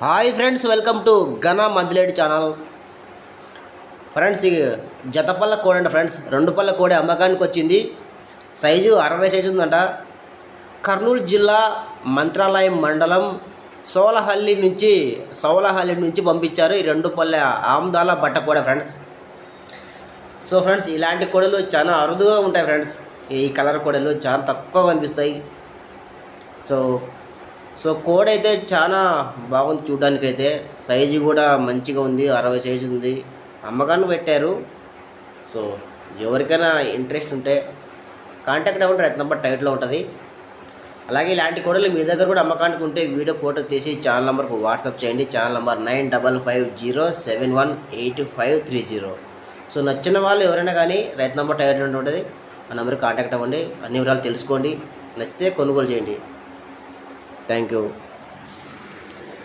Hi friends welcome to ఘన మద్దిలేడి channel. Friends ఈ జతపల్ల కోడి అంట ఫ్రెండ్స్ రెండు పళ్ళ కోడి అమ్మకానికి వచ్చింది. సైజు అరవై సైజు ఉందంట. కర్నూలు జిల్లా మంత్రాలయం మండలం సోలహల్లి నుంచి సోలహల్లి నుంచి పంపించారు ఈ రెండు పల్లె ఆమ్దాల బట్ట కూడా ఫ్రెండ్స్. సో ఫ్రెండ్స్ ఇలాంటి కోడలు చాలా అరుదుగా ఉంటాయి ఫ్రెండ్స్. ఈ కలర్ కోడలు చాలా తక్కువ కనిపిస్తాయి. సో సో కోడ్ అయితే చాలా బాగుంది చూడడానికైతే. సైజు కూడా మంచిగా ఉంది అరవై సైజు ఉంది. అమ్మకాన్ని పెట్టారు. సో ఎవరికైనా ఇంట్రెస్ట్ ఉంటే కాంటాక్ట్ అవ్వండి రైతు నెంబర్ టైట్లో ఉంటుంది. అలాగే ఇలాంటి కోడలు మీ దగ్గర కూడా అమ్మకానికి ఉంటే వీడియో ఫోటో తీసి ఛానల్ నెంబర్కు వాట్సాప్ చేయండి. Channel number nine double five zero seven one eight five three zero. So నచ్చిన వాళ్ళు ఎవరైనా కానీ రైతు నెంబర్ టైట్లో ఉంటుంది. ఆ నెంబర్కి కాంటాక్ట్ అవ్వండి. అన్ని వివరాలు తెలుసుకోండి. నచ్చితే కొనుగోలు చేయండి. Thank you.